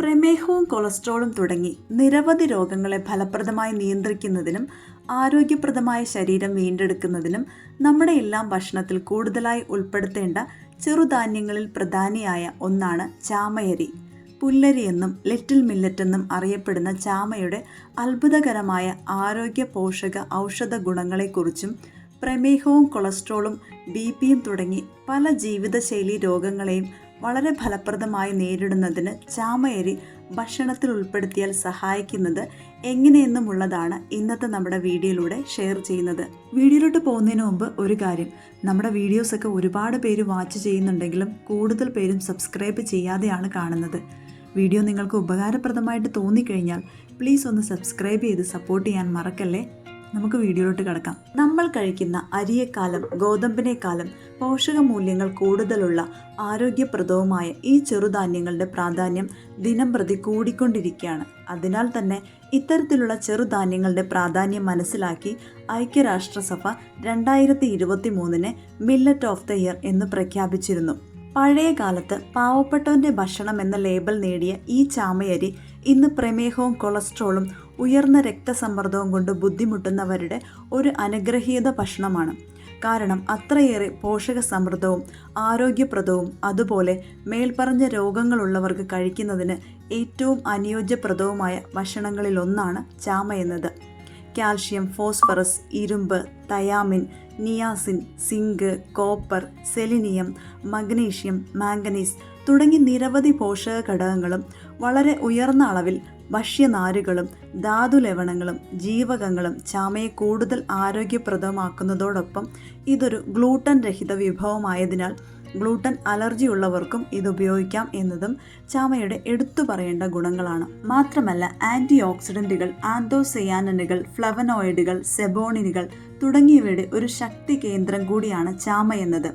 പ്രമേഹവും കൊളസ്ട്രോളും തുടങ്ങി നിരവധി രോഗങ്ങളെ ഫലപ്രദമായി നിയന്ത്രിക്കുന്നതിനും ആരോഗ്യപ്രദമായ ശരീരം വീണ്ടെടുക്കുന്നതിനും നമ്മുടെ എല്ലാം ഭക്ഷണത്തിൽ കൂടുതലായി ഉൾപ്പെടുത്തേണ്ട ചെറുധാന്യങ്ങളിൽ പ്രധാനിയായ ഒന്നാണ് ചാമയരി. പുല്ലരി എന്നും ലിറ്റിൽ മില്ലറ്റ് എന്നും അറിയപ്പെടുന്ന ചാമയുടെ അത്ഭുതകരമായ ആരോഗ്യ പോഷക ഔഷധ ഗുണങ്ങളെക്കുറിച്ചും പ്രമേഹവും കൊളസ്ട്രോളും ബി പിയും തുടങ്ങി പല ജീവിതശൈലി രോഗങ്ങളെയും വളരെ ഫലപ്രദമായി നേരിടുന്നതിന് ചാമയരി ഭക്ഷണത്തിൽ ഉൾപ്പെടുത്തിയാൽ സഹായിക്കുന്നത് എങ്ങനെയെന്നുമുള്ളതാണ് ഇന്നത്തെ നമ്മുടെ വീഡിയോയിലൂടെ ഷെയർ ചെയ്യുന്നത്. വീഡിയോയിലോട്ട് പോകുന്നതിന് മുമ്പ് ഒരു കാര്യം. നമ്മുടെ വീഡിയോസൊക്കെ ഒരുപാട് പേര് വാച്ച് ചെയ്യുന്നുണ്ടെങ്കിലും കൂടുതൽ പേരും സബ്സ്ക്രൈബ് ചെയ്യാതെയാണ് കാണുന്നത്. വീഡിയോ നിങ്ങൾക്ക് ഉപകാരപ്രദമായിട്ട് തോന്നിക്കഴിഞ്ഞാൽ പ്ലീസ് ഒന്ന് സബ്സ്ക്രൈബ് ചെയ്ത് സപ്പോർട്ട് ചെയ്യാൻ മറക്കല്ലേ? നമുക്ക് വീഡിയോയിലോട്ട് കിടക്കാം. നമ്മൾ കഴിക്കുന്ന അരിയെക്കാലം ഗോതമ്പിനേക്കാലം പോഷകമൂല്യങ്ങൾ കൂടുതലുള്ള ആരോഗ്യപ്രദവുമായ ഈ ചെറുധാന്യങ്ങളുടെ പ്രാധാന്യം ദിനം പ്രതി കൂടിക്കൊണ്ടിരിക്കുകയാണ്. അതിനാൽ തന്നെ ഇത്തരത്തിലുള്ള ചെറുധാന്യങ്ങളുടെ പ്രാധാന്യം മനസ്സിലാക്കി ഐക്യരാഷ്ട്രസഭ രണ്ടായിരത്തി ഇരുപത്തി മൂന്നിന് മില്ലറ്റ് ഓഫ് ദ ഇയർ എന്ന് പ്രഖ്യാപിച്ചിരുന്നു. പഴയ കാലത്ത് പാവപ്പെട്ടവന്റെ ഭക്ഷണം എന്ന ലേബൽ നേടിയ ഈ ചാമയരി ഇന്ന് പ്രമേഹവും കൊളസ്ട്രോളും ഉയർന്ന രക്തസമ്മർദ്ദവും കൊണ്ട് ബുദ്ധിമുട്ടുന്നവരുടെ ഒരു അനുഗ്രഹീത ഭക്ഷണമാണ്. കാരണം അത്രയേറെ പോഷക സമൃദ്ധവും ആരോഗ്യപ്രദവും അതുപോലെ മേൽപ്പറഞ്ഞ രോഗങ്ങളുള്ളവർക്ക് കഴിക്കുന്നതിന് ഏറ്റവും അനുയോജ്യപ്രദവുമായ ഭക്ഷണങ്ങളിലൊന്നാണ് ചാമ എന്നത്. കാൽഷ്യം ഫോസ്ഫറസ് ഇരുമ്പ് thiamine niacin zinc copper selenium magnesium manganese തുടങ്ങി നിരവധി പോഷക ഘടകങ്ങളും വളരെ ഉയർന്ന അളവിൽ ഭക്ഷ്യനാരുകളും ധാതുലവണങ്ങളും ജീവകങ്ങളും ചാമയെ കൂടുതൽ ആരോഗ്യപ്രദമാക്കുന്നതോടൊപ്പം ഇതൊരു ഗ്ലൂട്ടൻ രഹിത വിഭവമായതിനാൽ ഗ്ലൂട്ടൻ അലർജി ഉള്ളവർക്കും ഇത് ഉപയോഗിക്കാം എന്നതും ചാമയുടെ എടുത്തു പറയേണ്ട ഗുണങ്ങളാണ്. മാത്രമല്ല ആന്റി ഓക്സിഡന്റുകൾ ആന്തോസയാനനുകൾ ഫ്ലവനോയിഡുകൾ സെബോണിനുകൾ തുടങ്ങിയവയുടെ ഒരു ശക്തി കേന്ദ്രം കൂടിയാണ് ചാമ എന്നത്.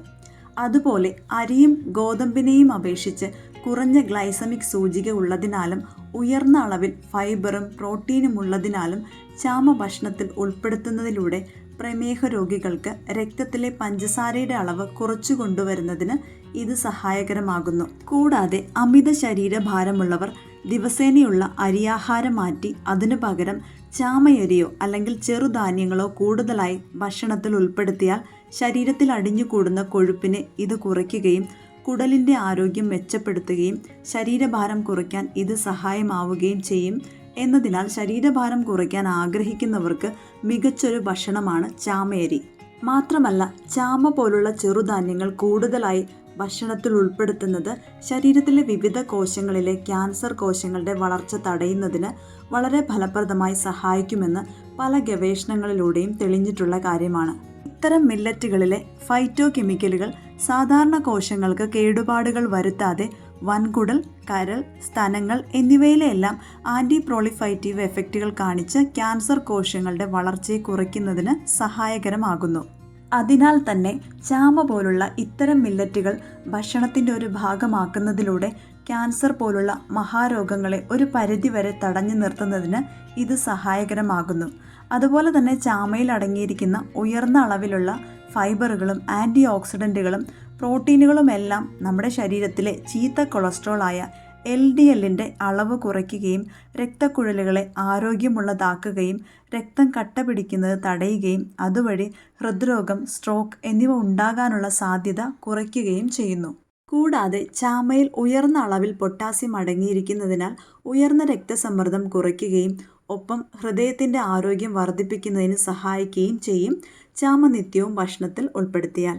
അതുപോലെ അരിയും ഗോതമ്പിനെയും അപേക്ഷിച്ച് കുറഞ്ഞ ഗ്ലൈസമിക് സൂചിക ഉള്ളതിനാലും ഉയർന്ന അളവിൽ ഫൈബറും പ്രോട്ടീനും ഉള്ളതിനാലും ചാമ ഭക്ഷണത്തിൽ ഉൾപ്പെടുത്തുന്നതിലൂടെ പ്രമേഹ രോഗികൾക്ക് രക്തത്തിലെ പഞ്ചസാരയുടെ അളവ് കുറച്ചു കൊണ്ടുവരുന്നതിന് ഇത് സഹായകരമാകുന്നു. കൂടാതെ അമിത ശരീരഭാരമുള്ളവർ ദിവസേനയുള്ള അരിയാഹാരം മാറ്റി അതിനു പകരം ചാമയരിയോ അല്ലെങ്കിൽ ചെറുധാന്യങ്ങളോ കൂടുതലായി ഭക്ഷണത്തിൽ ഉൾപ്പെടുത്തിയാൽ ശരീരത്തിൽ അടിഞ്ഞുകൂടുന്ന കൊഴുപ്പിനെ ഇത് കുറയ്ക്കുകയും കുടലിന്റെ ആരോഗ്യം മെച്ചപ്പെടുത്തുകയും ശരീരഭാരം കുറയ്ക്കാൻ ഇത് സഹായമാവുകയും ചെയ്യും. എന്നതിനാൽ ശരീരഭാരം കുറയ്ക്കാൻ ആഗ്രഹിക്കുന്നവർക്ക് മികച്ചൊരു ഭക്ഷണമാണ് ചാമയരി മാത്രമല്ല ചാമ പോലുള്ള ചെറുധാന്യങ്ങൾ കൂടുതലായി ഭക്ഷണത്തിൽ ഉൾപ്പെടുത്തുന്നത് ശരീരത്തിലെ വിവിധ കോശങ്ങളിലെ ക്യാൻസർ കോശങ്ങളുടെ വളർച്ച തടയുന്നതിന് വളരെ ഫലപ്രദമായി സഹായിക്കുമെന്ന് പല ഗവേഷണങ്ങളിലൂടെയും തെളിഞ്ഞിട്ടുള്ള കാര്യമാണ്. ഇത്തരം മില്ലറ്റുകളിലെ ഫൈറ്റോ കെമിക്കലുകൾ സാധാരണ കോശങ്ങൾക്ക് കേടുപാടുകൾ വരുത്താതെ വൻകുടൽ കരൾ സ്തനങ്ങൾ എന്നിവയിലെല്ലാം ആന്റി പ്രോളിഫൈറ്റീവ് എഫക്റ്റുകൾ കാണിച്ച് ക്യാൻസർ കോശങ്ങളുടെ വളർച്ചയെ കുറയ്ക്കുന്നതിന് സഹായകരമാകുന്നു. അതിനാൽ തന്നെ ചാമ പോലുള്ള ഇത്തരം മില്ലറ്റുകൾ ഭക്ഷണത്തിന്റെ ഒരു ഭാഗമാക്കുന്നതിലൂടെ ക്യാൻസർ പോലുള്ള മഹാരോഗങ്ങളെ ഒരു പരിധിവരെ തടഞ്ഞു നിർത്തുന്നതിന് ഇത് സഹായകരമാകുന്നു. അതുപോലെ തന്നെ ചാമയിൽ അടങ്ങിയിരിക്കുന്ന ഉയർന്ന അളവിലുള്ള ഫൈബറുകളും ആന്റി ഓക്സിഡന്റുകളും പ്രോട്ടീനുകളുമെല്ലാം നമ്മുടെ ശരീരത്തിലെ ചീത്ത കൊളസ്ട്രോളായ എൽ ഡി എല്ലിന്റെ അളവ് കുറയ്ക്കുകയും രക്തക്കുഴലുകളെ ആരോഗ്യമുള്ളതാക്കുകയും രക്തം കട്ട പിടിക്കുന്നത് തടയുകയും അതുവഴി ഹൃദ്രോഗം സ്ട്രോക്ക് എന്നിവ ഉണ്ടാകാനുള്ള സാധ്യത കുറയ്ക്കുകയും ചെയ്യുന്നു. കൂടാതെ ചാമയിൽ ഉയർന്ന അളവിൽ പൊട്ടാസ്യം അടങ്ങിയിരിക്കുന്നതിനാൽ ഉയർന്ന രക്തസമ്മർദ്ദം കുറയ്ക്കുകയും ഒപ്പം ഹൃദയത്തിന്റെ ആരോഗ്യം വർദ്ധിപ്പിക്കുന്നതിന് സഹായിക്കുകയും ചെയ്യും ചാമനിത്യവും ഭക്ഷണത്തിൽ ഉൾപ്പെടുത്തിയാൽ.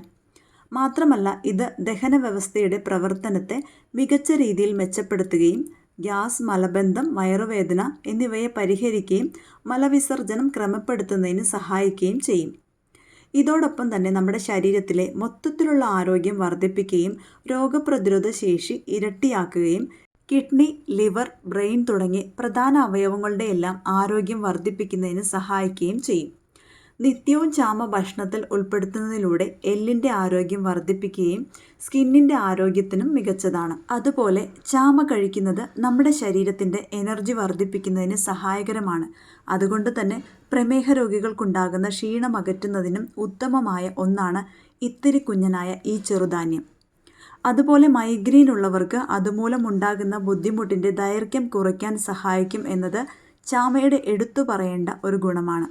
മാത്രമല്ല ഇത് ദഹന വ്യവസ്ഥയുടെ പ്രവർത്തനത്തെ മികച്ച രീതിയിൽ മെച്ചപ്പെടുത്തുകയും ഗ്യാസ് മലബന്ധം വയറുവേദന എന്നിവയെ പരിഹരിക്കുകയും മലവിസർജനം ക്രമപ്പെടുത്തുന്നതിന് സഹായിക്കുകയും ചെയ്യും. ഇതോടൊപ്പം തന്നെ നമ്മുടെ ശരീരത്തിലെ മൊത്തത്തിലുള്ള ആരോഗ്യം വർദ്ധിപ്പിക്കുകയും രോഗപ്രതിരോധ ശേഷി ഇരട്ടിയാക്കുകയും കിഡ്നി ലിവർ ബ്രെയിൻ തുടങ്ങി പ്രധാന അവയവങ്ങളുടെ എല്ലാം ആരോഗ്യം വർദ്ധിപ്പിക്കുന്നതിന് സഹായിക്കുകയും ചെയ്യും. നിത്യവും ചാമ ഭക്ഷണത്തിൽ ഉൾപ്പെടുത്തുന്നതിലൂടെ എല്ലിന്റെ ആരോഗ്യം വർദ്ധിപ്പിക്കുകയും സ്കിന്നിന്റെ ആരോഗ്യത്തിനും മികച്ചതാണ്. അതുപോലെ ചാമ കഴിക്കുന്നത് നമ്മുടെ ശരീരത്തിന്റെ എനർജി വർദ്ധിപ്പിക്കുന്നതിന് സഹായകരമാണ്. അതുകൊണ്ട് തന്നെ പ്രമേഹ രോഗികൾക്കുണ്ടാകുന്ന ക്ഷീണം അകറ്റുന്നതിനും ഉത്തമമായ ഒന്നാണ് ഇത്തിരി കുഞ്ഞനായ ഈ ചെറുധാന്യം. അതുപോലെ മൈഗ്രെയിൻ ഉള്ളവർക്ക് അതുമൂലം ഉണ്ടാകുന്ന ബുദ്ധിമുട്ടിന്റെ ദൈർഘ്യം കുറയ്ക്കാൻ സഹായിക്കും എന്നത് ചാമയുടെ എടുത്തു പറയേണ്ട ഒരു ഗുണമാണ്.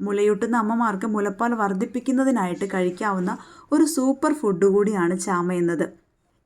മുലയൂട്ടുന്ന അമ്മമാർക്ക് മുലപ്പാൽ വർദ്ധിപ്പിക്കുന്നതിനായിട്ട് കഴിക്കാവുന്ന ഒരു സൂപ്പർ ഫുഡ് കൂടിയാണ് ചാമ എന്നത്.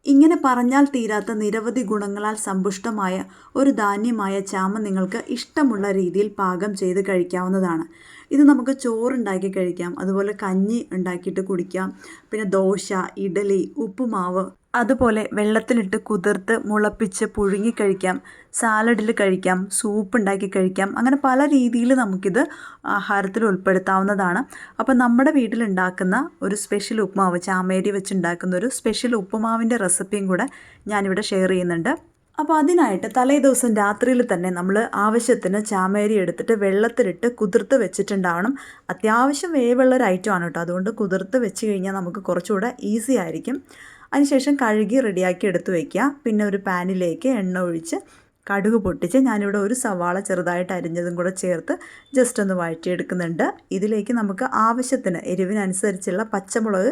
ഇങ്ങനെ പറഞ്ഞാൽ തീരാത്ത നിരവധി ഗുണങ്ങളാൽ സമ്പുഷ്ടമായ ഒരു ധാന്യമായ ചാമ നിങ്ങൾക്ക് ഇഷ്ടമുള്ള രീതിയിൽ പാകം ചെയ്ത് കഴിക്കാവുന്നതാണ്. ഇത് നമുക്ക് ചോറുണ്ടാക്കി കഴിക്കാം. അതുപോലെ കഞ്ഞി ഉണ്ടാക്കിയിട്ട് കുടിക്കാം. പിന്നെ ദോശ ഇഡലി ഉപ്പുമാവ് അതുപോലെ വെള്ളത്തിലിട്ട് കുതിർത്ത് മുളപ്പിച്ച് പുഴുങ്ങി കഴിക്കാം. സാലഡിൽ കഴിക്കാം സൂപ്പ് ഉണ്ടാക്കി കഴിക്കാം. അങ്ങനെ പല രീതിയിൽ നമുക്കിത് ആഹാരത്തിൽ ഉൾപ്പെടുത്താവുന്നതാണ്. അപ്പോൾ നമ്മുടെ വീട്ടിലുണ്ടാക്കുന്ന ഒരു സ്പെഷ്യൽ ഉപ്പുമാവ് ചാമേരി വെച്ചുണ്ടാക്കുന്ന ഒരു സ്പെഷ്യൽ ഉപ്പുമാവിന്റെ റെസിപ്പിയും കൂടെ ഞാനിവിടെ ഷെയർ ചെയ്യുന്നുണ്ട്. അപ്പോൾ അതിനായിട്ട് തലേ ദിവസം രാത്രിയിൽ തന്നെ നമ്മൾ ആവശ്യത്തിന് ചാമേരി എടുത്തിട്ട് വെള്ളത്തിലിട്ട് കുതിർത്ത് വെച്ചിട്ടുണ്ടാവണം. അത്യാവശ്യം വേവുള്ള ഒരു ഐറ്റം ആണ് കേട്ടോ. അതുകൊണ്ട് കുതിർത്ത് വെച്ച് കഴിഞ്ഞാൽ നമുക്ക് കുറച്ചുകൂടെ ഈസി ആയിരിക്കും. അതിനുശേഷം കഴുകി റെഡിയാക്കി എടുത്ത് വയ്ക്കുക പിന്നെ ഒരു പാനിലേക്ക് എണ്ണ ഒഴിച്ച് കടുക് പൊട്ടിച്ച് ഞാനിവിടെ ഒരു സവാള ചെറുതായിട്ട് അരിഞ്ഞതും കൂടെ ചേർത്ത് ജസ്റ്റ് ഒന്ന് വഴറ്റിയെടുക്കുന്നുണ്ട്. ഇതിലേക്ക് നമുക്ക് ആവശ്യത്തിന് എരിവിനനുസരിച്ചുള്ള പച്ചമുളക്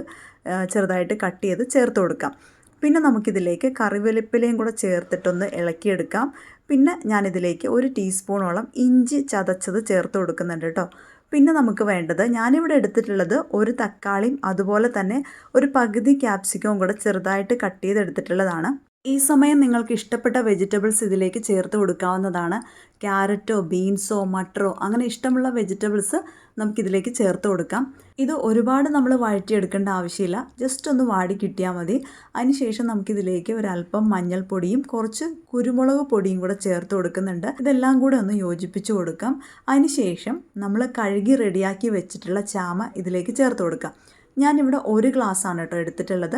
ചെറുതായിട്ട് കട്ട് ചെയ്ത് ചേർത്ത് കൊടുക്കാം. പിന്നെ നമുക്കിതിലേക്ക് കറിവേപ്പിലയും കൂടെ ചേർത്തിട്ടൊന്ന് ഇളക്കിയെടുക്കാം. പിന്നെ ഞാനിതിലേക്ക് ഒരു ടീസ്പൂണോളം ഇഞ്ചി ചതച്ചത് ചേർത്ത് കൊടുക്കുന്നുണ്ട് കേട്ടോ. പിന്നെ നമുക്ക് വേണ്ടത് ഞാനിവിടെ എടുത്തിട്ടുള്ളത് ഒരു തക്കാളിയും അതുപോലെ തന്നെ ഒരു പകുതി ക്യാപ്സിക്കവും കൂടെ ചെറുതായിട്ട് കട്ട് ചെയ്തെടുത്തിട്ടുള്ളതാണ്. ഈ സമയം നിങ്ങൾക്ക് ഇഷ്ടപ്പെട്ട വെജിറ്റബിൾസ് ഇതിലേക്ക് ചേർത്ത് കൊടുക്കാവുന്നതാണ്. ക്യാരറ്റോ ബീൻസോ മട്ടറോ അങ്ങനെ ഇഷ്ടമുള്ള വെജിറ്റബിൾസ് നമുക്കിതിലേക്ക് ചേർത്ത് കൊടുക്കാം. ഇത് ഒരുപാട് നമ്മൾ വഴറ്റിയെടുക്കേണ്ട ആവശ്യമില്ല. ജസ്റ്റ് ഒന്ന് വാടി കിട്ടിയാൽ മതി. അതിനുശേഷം നമുക്കിതിലേക്ക് ഒരല്പം മഞ്ഞൾപ്പൊടിയും കുറച്ച് കുരുമുളക് പൊടിയും കൂടെ ചേർത്ത് കൊടുക്കുന്നുണ്ട്. ഇതെല്ലാം കൂടെ ഒന്ന് യോജിപ്പിച്ച് കൊടുക്കാം. അതിനുശേഷം നമ്മൾ കഴുകി റെഡിയാക്കി വെച്ചിട്ടുള്ള ചാമ ഇതിലേക്ക് ചേർത്ത് കൊടുക്കാം. ഞാനിവിടെ ഒരു ഗ്ലാസ്സാണ് കേട്ടോ എടുത്തിട്ടുള്ളത്.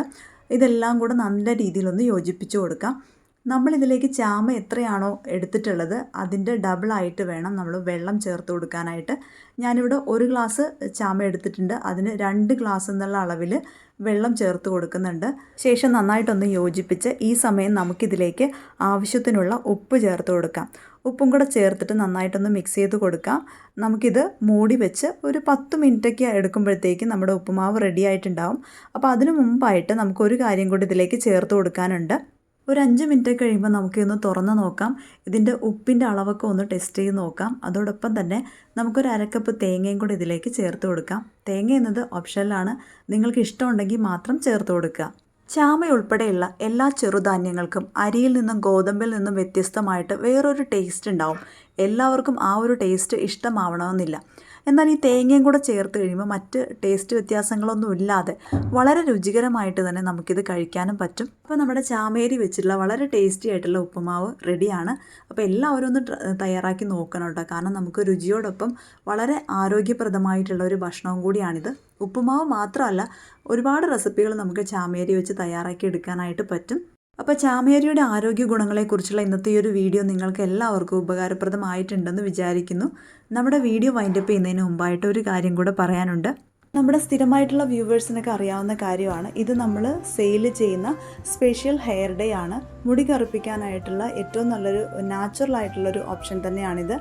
ഇതെല്ലാം കൂടെ നല്ല രീതിയിലൊന്ന് യോജിപ്പിച്ച് കൊടുക്കാം. നമ്മളിതിലേക്ക് ചാമ എത്രയാണോ എടുത്തിട്ടുള്ളത് അതിന്റെ ഡബിളായിട്ട് വേണം നമ്മൾ വെള്ളം ചേർത്ത് കൊടുക്കാനായിട്ട്. ഞാനിവിടെ ഒരു ഗ്ലാസ് ചാമ എടുത്തിട്ടുണ്ട്. അതിന് രണ്ട് ഗ്ലാസ് എന്നുള്ള അളവിൽ വെള്ളം ചേർത്ത് കൊടുക്കുന്നുണ്ട്. ശേഷം നന്നായിട്ടൊന്ന് യോജിപ്പിച്ച് ഈ സമയം നമുക്കിതിലേക്ക് ആവശ്യത്തിനുള്ള ഉപ്പ് ചേർത്ത് കൊടുക്കാം. ഉപ്പും കൂടെ ചേർത്തിട്ട് നന്നായിട്ടൊന്ന് മിക്സ് ചെയ്ത് കൊടുക്കാം. നമുക്കിത് മൂടി വെച്ച് ഒരു പത്ത് മിനിറ്റൊക്കെ എടുക്കുമ്പോഴത്തേക്കും നമ്മുടെ ഉപ്പുമാവ് റെഡി ആയിട്ടുണ്ടാവും. അപ്പോൾ അതിനു മുമ്പായിട്ട് നമുക്കൊരു കാര്യം കൂടി ഇതിലേക്ക് ചേർത്ത് കൊടുക്കാനുണ്ട്. ഒരു അഞ്ച് മിനിറ്റ് കഴിയുമ്പോൾ നമുക്കിതൊന്ന് തുറന്ന് നോക്കാം. ഇതിന്റെ ഉപ്പിന്റെ അളവൊക്കെ ഒന്ന് ടെസ്റ്റ് ചെയ്ത് നോക്കാം. അതോടൊപ്പം തന്നെ നമുക്കൊരു അരക്കപ്പ് തേങ്ങയും കൂടി ഇതിലേക്ക് ചേർത്ത് കൊടുക്കാം. തേങ്ങ എന്നത് ഓപ്ഷനിലാണ് നിങ്ങൾക്ക് ഇഷ്ടമുണ്ടെങ്കിൽ മാത്രം ചേർത്ത് കൊടുക്കുക. ചാമ ഉൾപ്പെടെയുള്ള എല്ലാ ചെറുധാന്യങ്ങൾക്കും അരിയിൽ നിന്നും ഗോതമ്പിൽ നിന്നും വ്യത്യസ്തമായിട്ട് വേറൊരു ടേസ്റ്റ് ഉണ്ടാവും. എല്ലാവർക്കും ആ ഒരു ടേസ്റ്റ് ഇഷ്ടമാവണമെന്നില്ല. എന്നാൽ ഈ തേങ്ങയും കൂടെ ചേർത്ത് കഴിയുമ്പോൾ മറ്റ് ടേസ്റ്റ് വ്യത്യാസങ്ങളൊന്നും ഇല്ലാതെ വളരെ രുചികരമായിട്ട് തന്നെ നമുക്കിത് കഴിക്കാനും പറ്റും. അപ്പോൾ നമ്മുടെ ചാമേരി വെച്ചിട്ടുള്ള വളരെ ടേസ്റ്റി ആയിട്ടുള്ള ഉപ്പുമാവ് റെഡിയാണ്. അപ്പോൾ എല്ലാവരും ഒന്ന് തയ്യാറാക്കി നോക്കണം കേട്ടോ. കാരണം നമുക്ക് രുചിയോടൊപ്പം വളരെ ആരോഗ്യപ്രദമായിട്ടുള്ള ഒരു ഭക്ഷണവും കൂടിയാണിത്. ഉപ്പുമാവ് മാത്രമല്ല ഒരുപാട് റെസിപ്പികൾ നമുക്ക് ചാമേരി വെച്ച് തയ്യാറാക്കി എടുക്കാനായിട്ട് പറ്റും. അപ്പോൾ ചാമേരിയുടെ ആരോഗ്യ ഗുണങ്ങളെക്കുറിച്ചുള്ള ഇന്നത്തെ ഈ ഒരു വീഡിയോ നിങ്ങൾക്ക് എല്ലാവർക്കും ഉപകാരപ്രദമായിട്ടുണ്ടെന്ന് വിചാരിക്കുന്നു. നമ്മുടെ വീഡിയോ വൈൻഡപ്പ് ചെയ്യുന്നതിന് മുമ്പായിട്ട് ഒരു കാര്യം കൂടെ പറയാനുണ്ട്. നമ്മുടെ സ്ഥിരമായിട്ടുള്ള വ്യൂവേഴ്സിനൊക്കെ അറിയാവുന്ന കാര്യമാണ് ഇത് നമ്മൾ സെയിൽ ചെയ്യുന്ന സ്പെഷ്യൽ ഹെയർ ഡേ ആണ്. മുടി കറുപ്പിക്കാനായിട്ടുള്ള ഏറ്റവും നല്ലൊരു നാച്ചുറൽ ആയിട്ടുള്ളൊരു ഓപ്ഷൻ തന്നെയാണിത്.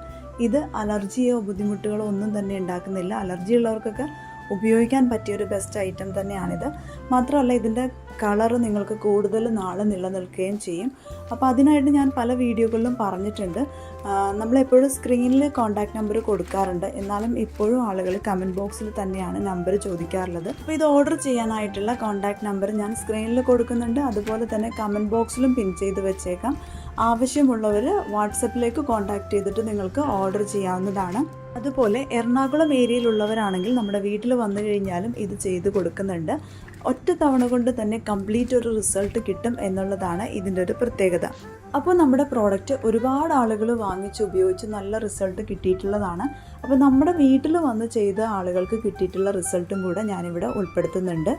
ഇത് അലർജിയോ ബുദ്ധിമുട്ടുകളോ ഒന്നും തന്നെ ഉണ്ടാക്കുന്നില്ല. അലർജി ഉള്ളവർക്കൊക്കെ ഉപയോഗിക്കാൻ പറ്റിയ ഒരു ബെസ്റ്റ് ഐറ്റം തന്നെയാണിത്. മാത്രമല്ല ഇതിന്റെ കളർ നിങ്ങൾക്ക് കൂടുതൽ നാൾ നിലനിൽക്കുകയും ചെയ്യും. അപ്പോൾ അതിനായിട്ട് ഞാൻ പല വീഡിയോകളിലും പറഞ്ഞിട്ടുണ്ട്. നമ്മളെപ്പോഴും സ്ക്രീനിൽ കോൺടാക്ട് നമ്പർ കൊടുക്കാറുണ്ട്. എന്നാലും ഇപ്പോഴും ആളുകൾ കമന്റ് ബോക്സിൽ തന്നെയാണ് നമ്പർ ചോദിക്കാറുള്ളത്. അപ്പോൾ ഇത് ഓർഡർ ചെയ്യാനായിട്ടുള്ള കോൺടാക്ട് നമ്പർ ഞാൻ സ്ക്രീനിൽ കൊടുക്കുന്നുണ്ട്. അതുപോലെ തന്നെ കമന്റ് ബോക്സിലും പിൻ ചെയ്ത് വെച്ചേക്കാം. ആവശ്യമുള്ളവർ വാട്സപ്പിലേക്ക് കോൺടാക്ട് ചെയ്തിട്ട് നിങ്ങൾക്ക് ഓർഡർ ചെയ്യാവുന്നതാണ്. അതുപോലെ എറണാകുളം ഏരിയയിലുള്ളവരാണെങ്കിൽ നമ്മുടെ വീട്ടിൽ വന്നു കഴിഞ്ഞാലും ഇത് ചെയ്ത് കൊടുക്കുന്നുണ്ട്. ഒറ്റ തവണ കൊണ്ട് തന്നെ കംപ്ലീറ്റ് ഒരു റിസൾട്ട് കിട്ടും എന്നുള്ളതാണ് ഇതിന്റെ ഒരു പ്രത്യേകത. അപ്പോൾ നമ്മുടെ പ്രോഡക്റ്റ് ഒരുപാട് ആളുകൾ വാങ്ങിച്ച് ഉപയോഗിച്ച് നല്ല റിസൾട്ട് കിട്ടിയിട്ടുള്ളതാണ്. അപ്പോൾ നമ്മുടെ വീട്ടിൽ വന്ന് ചെയ്ത ആളുകൾക്ക് കിട്ടിയിട്ടുള്ള റിസൾട്ടും കൂടെ ഞാനിവിടെ ഉൾപ്പെടുത്തുന്നുണ്ട്.